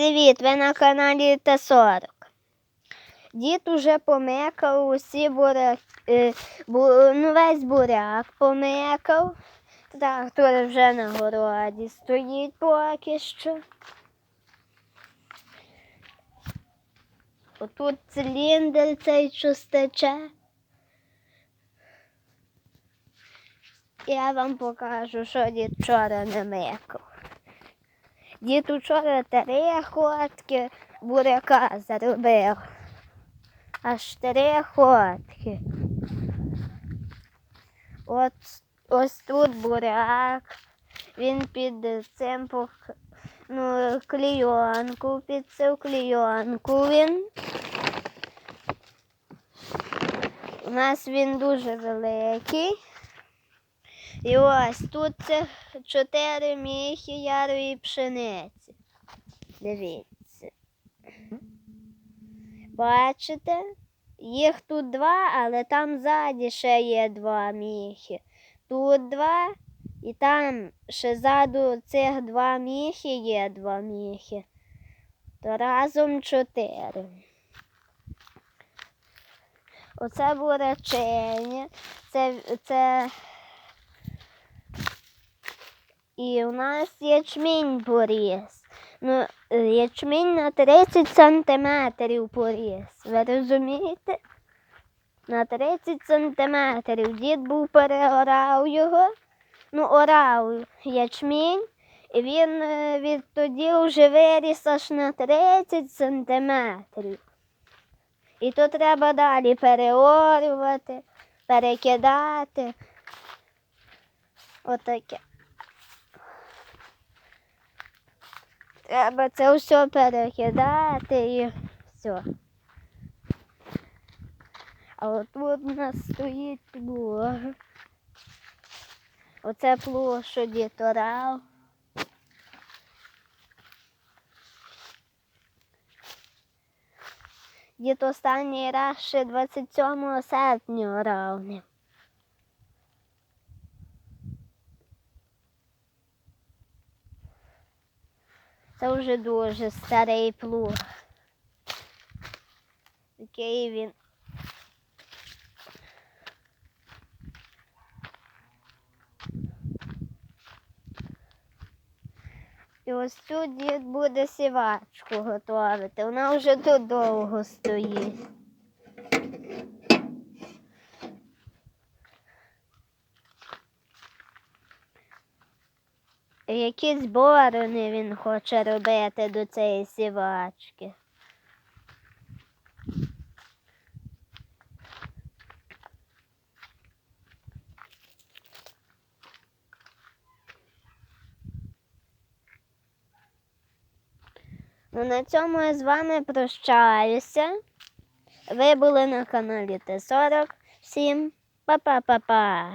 Привіт, ви на каналі Т40. Дід уже помикав усі буряк, е, ну весь буряк помикав. Трактор вже на городі стоїть поки що. Отут циліндр цей що стече. Я вам покажу, що дід вчора не микав. Дід учора три ходки буряка заробив. Аж три ходки. От ось тут буряк. Він під цим пок... ну, клійонку, під цю клійонку він. У нас він дуже великий. І ось тут це чотири міхи ярої пшениці. Дивіться. Бачите? Їх тут два, але там ззаді ще є два міхи. Тут два, і там ще ззаду цих два міхи є два міхи. То разом чотири. Оце бурячиня. Це, це і у нас ячмінь поріс. Ну, ячмінь на 30 сантиметрів поріс. Ви розумієте? На 30 сантиметрів. Дід був переорав його, ну, орав ячмінь, і він е, відтоді вже виріс аж на 30 сантиметрів. І то треба далі переорювати, перекидати. Отаке. Треба це все перекидати і все. А отут у нас стоїть плуг. Оце плуг, що. Дід останній раз ще 27 серпня орав. Це вже дуже старий плуг. Який він. І ось тут дід буде сівачку готувати. Вона вже тут довго стоїть. Якісь борони він хоче робити до цієї сівачки. Ну, на цьому я з вами прощаюся. Ви були на каналі Т40. Всім па-па-па-па.